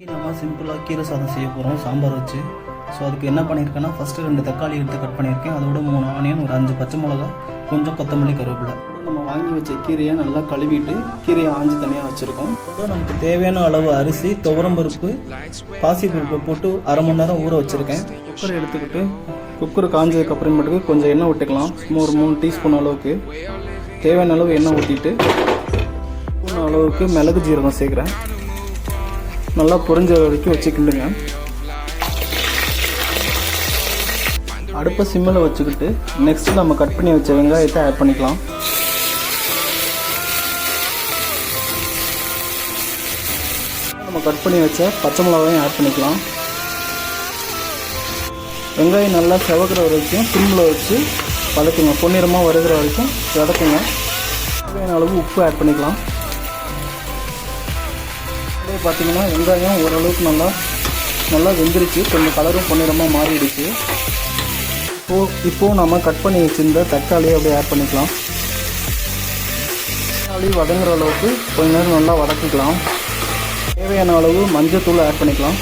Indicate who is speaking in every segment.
Speaker 1: இன்றைக்கி நம்ம சிம்பிளாக கீரை சாதம் செய்ய போகிறோம் சாம்பார் வச்சு. ஸோ அதுக்கு என்ன பண்ணியிருக்கேன்னா ஃபஸ்ட்டு ரெண்டு தக்காளி எடுத்து கட் பண்ணியிருக்கேன். அதோட மூணு ஆனியன் ஒரு அஞ்சு பச்சை மிளகா கொஞ்சம் கொத்தமல்லி கருவேப்பிலை. நம்ம வாங்கி வச்ச கீரையை நல்லா கழுவிட்டு கீரையை ஆஞ்சு தனியாக வச்சுருக்கோம். அப்புறம் நமக்கு தேவையான அளவு அரிசி துவரம் பருப்பு பாசி பாசிப்பருப்பு போட்டு அரை மணி நேரம் ஊற வச்சுருக்கேன். குக்கரை எடுத்துக்கிட்டு குக்கர் காஞ்சதுக்கு அப்புறமேட்டுக்கு கொஞ்சம் எண்ணெய் விட்டுக்கலாம் சும்மா ஒரு மூணு டீஸ்பூன் அளவுக்கு. தேவையான அளவு எண்ணெய் ஊற்றிட்டு அளவுக்கு மிளகு ஜீரகம் சேர்க்குறேன். நல்லா பொரிஞ்ச வரைக்கும் வச்சு அடுப்பை சிம்மில் வச்சுக்கிட்டு நெக்ஸ்ட் நம்ம கட் பண்ணி வச்ச வெங்காயத்தை ஆட் பண்ணிக்கலாம். நம்ம கட் பண்ணி வச்ச பச்சை மிளகாயும் ஆட் பண்ணிக்கலாம். வெங்காயம் நல்லா செவக்கிற வரைக்கும் சிம்மில் வச்சு வதக்குங்க. பொன்னிறமாக வருகிற வரைக்கும் வதக்குங்க. அளவு உப்பு ஆட் பண்ணிக்கலாம். அப்படியே பார்த்தீங்கன்னா வெங்காயம் ஓரளவுக்கு நல்லா நல்லா வெந்துருச்சு. கொஞ்சம் கலரும் பொன்னிறமாக மாறிடுச்சு. இப்போது இப்போது நம்ம கட் பண்ணி வச்சுருந்த தக்காளியை அப்படியே ஆட் பண்ணிக்கலாம். தக்காளி வதங்குற அளவுக்கு கொஞ்ச நேரம் நல்லா வதக்கிக்கலாம். தேவையான அளவு மஞ்சத்தூள் ஆட் பண்ணிக்கலாம்.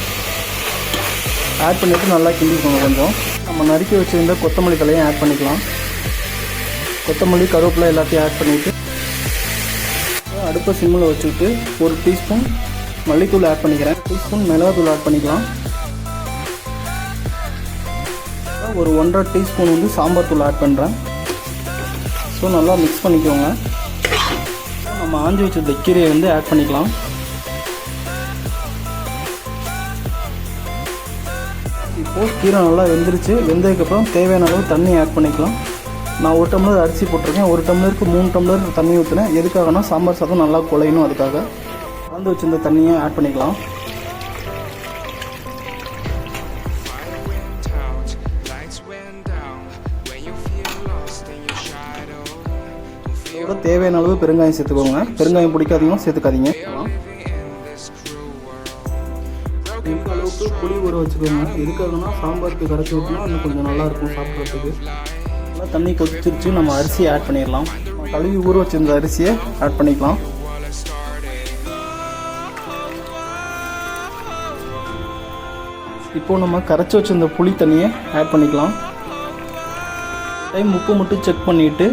Speaker 1: ஆட் பண்ணிவிட்டு நல்லா கிண்டிக்கணும் கொஞ்சம். நம்ம நறுக்கி வச்சுருந்த கொத்தமல்லி தலையும் ஆட் பண்ணிக்கலாம். கொத்தமல்லி கருவேப்பிலை எல்லாத்தையும் ஆட் பண்ணிவிட்டு அடுப்பை சிம்மில் வச்சுக்கிட்டு ஒரு டீஸ்பூன் மல்லித்தூள் ஆட் பண்ணிக்கிறேன். டீஸ்பூன் மிளகாத்தூள் ஆட் பண்ணிக்கலாம். ஒரு ஒன்றரை டீஸ்பூன் வந்து சாம்பார் தூள் ஆட் பண்ணுறேன் ஸோ நல்லா மிக்ஸ் பண்ணிக்கோங்க. நம்ம ஆஞ்சி வச்ச கீரையை வந்து ஆட் பண்ணிக்கலாம். இப்போது கீரை நல்லா வெந்துருச்சு. வெந்ததுக்கப்புறம் தேவையான அளவு தண்ணி ஆட் பண்ணிக்கலாம். நான் ஒரு டம்ளர் அரிசி போட்டிருக்கேன். ஒரு டம்ளருக்கு மூணு டம்ளர் தண்ணி ஊற்றினேன் எதுக்காகனா சாம்பார் சாதம் நல்லா குழையணும் அதுக்காக. கலந்து வச்சிருந்த தண்ணியை ஆட் பண்ணிக்கலாம். இதோட தேவையான அளவு பெருங்காயம் சேர்த்துக்கோங்க. பெருங்காயம் பிடிக்காதீங்க சேர்த்துக்காதீங்க. இந்த அளவுக்கு புளி ஊற வச்சுக்கோங்க. எதுக்காகனா சாம்பாருக்கு கரைச்சி ஊற்றினா இன்னும் கொஞ்சம் நல்லா இருக்கும் சாப்பிட்றதுக்கு. நல்லா தண்ணி கொதிச்சிருச்சு நம்ம அரிசியை ஆட் பண்ணிடலாம். கழுவி ஊற வச்சிருந்த அரிசியை ஆட் பண்ணிக்கலாம். இப்போ நம்ம கரைச்சி வச்சுருந்த புளி தண்ணியை ஆட் பண்ணிக்கலாம். டைம் உப்பு மட்டும் செக் பண்ணிவிட்டு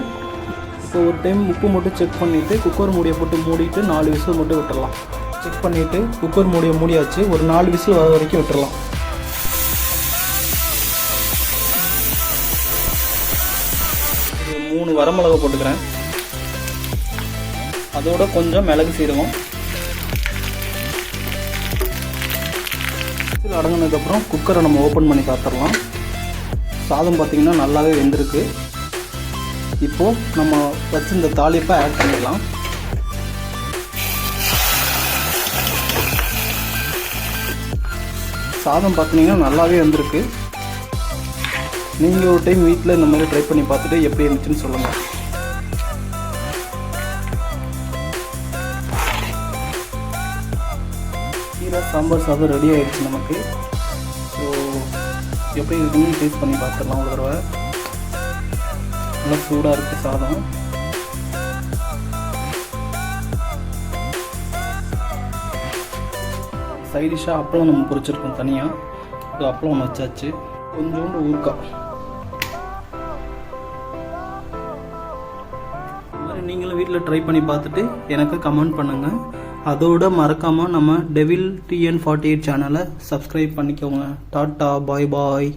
Speaker 1: இப்போ ஒரு டைம் உப்பு மட்டும் செக் பண்ணிவிட்டு குக்கர் மூடியை போட்டு மூடிட்டு நாலு விசில் மட்டும் விட்டுடலாம் செக் பண்ணிவிட்டு குக்கர் மூடியை மூடியாச்சு. ஒரு நாலு விசில் வர வரைக்கும் விட்டுறலாம். ஒரு மூணு வரமிளகா போட்டுக்கிறேன். அதோட கொஞ்சம் மிளகு சீரகம். விசில் அடங்கினதுக்கப்புறம் குக்கரை நம்ம ஓப்பன் பண்ணி பார்த்துடலாம் சாதம் பார்த்திங்கன்னா நல்லாவே வெந்திருக்கு. இப்போது நம்ம வச்சிருந்த தாளிப்பை ஆட் பண்ணிடலாம். சாதம் பார்த்தீங்கன்னா நல்லாவே வந்திருக்கு. நீங்கள் ஒரு டைம் வீட்டில் இந்த மாதிரி ட்ரை பண்ணி பார்த்துட்டு எப்படி இருந்துச்சுன்னு சொல்லுங்கள் கீரை சாம்பார் சாதம் ரெடி ஆகிடுச்சு நமக்கு. ஸோ எப்படி இருக்குன்னு டேஸ்ட் பண்ணி பார்த்துடலாம் ஒரு தடவை. நல்லா சூடாக இருக்குது சாதம். சைடிஷாக அப்பளம் நம்ம பொரிச்சிருக்கோம் தனியாக அப்பளம் ஒன்று வச்சாச்சு. கொஞ்சோண்டு ஊறுக்காய் நீங்களும் வீட்டில் ட்ரை பண்ணி பார்த்துட்டு எனக்கு கமெண்ட் பண்ணுங்கள் அதோட மறக்காமல் நம்ம டெவில் டிஎன் ஃபார்ட்டி எயிட் சேனலை சப்ஸ்கிரைப் பண்ணிக்கோங்க. Tata bye bye